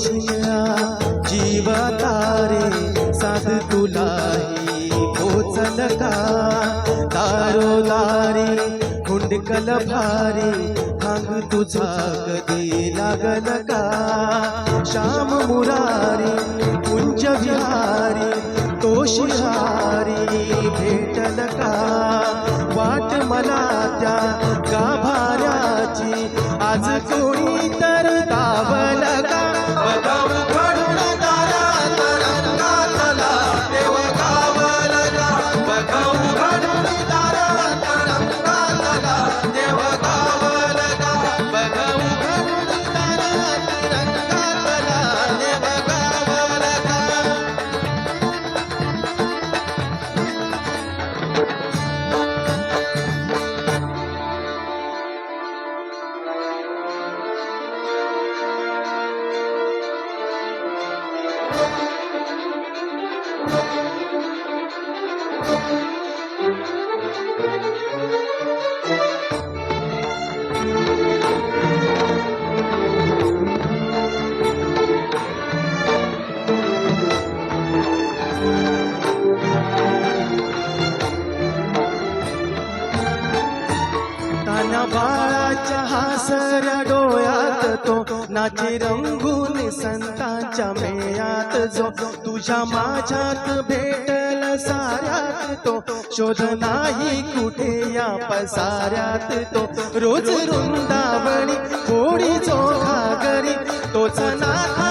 कृष्णा जीवतारे साध तुलाही पोचल का? दारोदारी हुंडकल भारी भांग तुझा कधी लागल का? श्याम मुरारी कुंज विहारी तोषिहारी भेटल का? वाट मला त्या गाभाऱ्याची आज कोणी तर दावल का? बाळाच्या हासऱ्या डोळ्यात तो नाचे रंगून संतांच्या मेळ्यात जो तुझ्या माझ्यात भेट पसाऱ्यात तो. शोध नाही कुठे या पसाऱ्यात तो. रोज रुंदावणी थोडी चोखा घरी तोच नाथा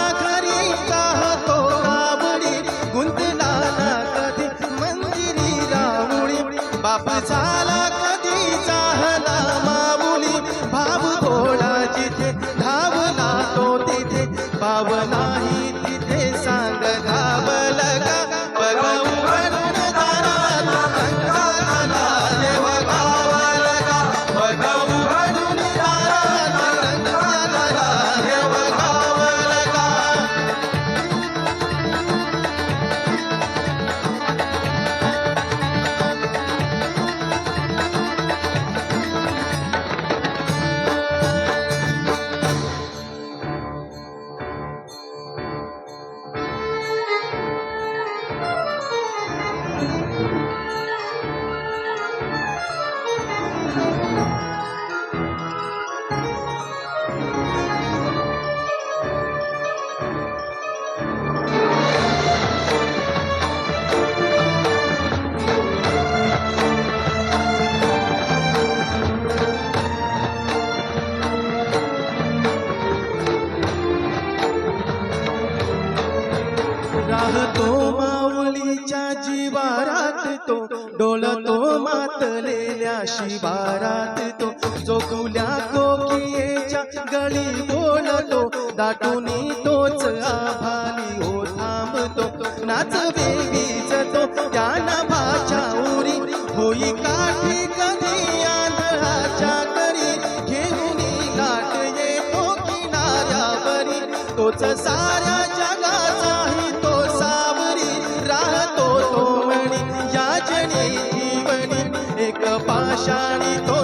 राहतो माऊलीच्या जीवारात तो डोलतो मातलेल्या शिवारात तो. चोकुल्या कोकियेच्या गळी बोलतो दाटूनी तोच आभाली हो थांबतो. नाच बेबीच तो त्या नभाच्या उरी होई काठी कधी आंधळाच्या करी. घेऊन लाट येतो किनाऱ्यावरी तोच साऱ्या तो तो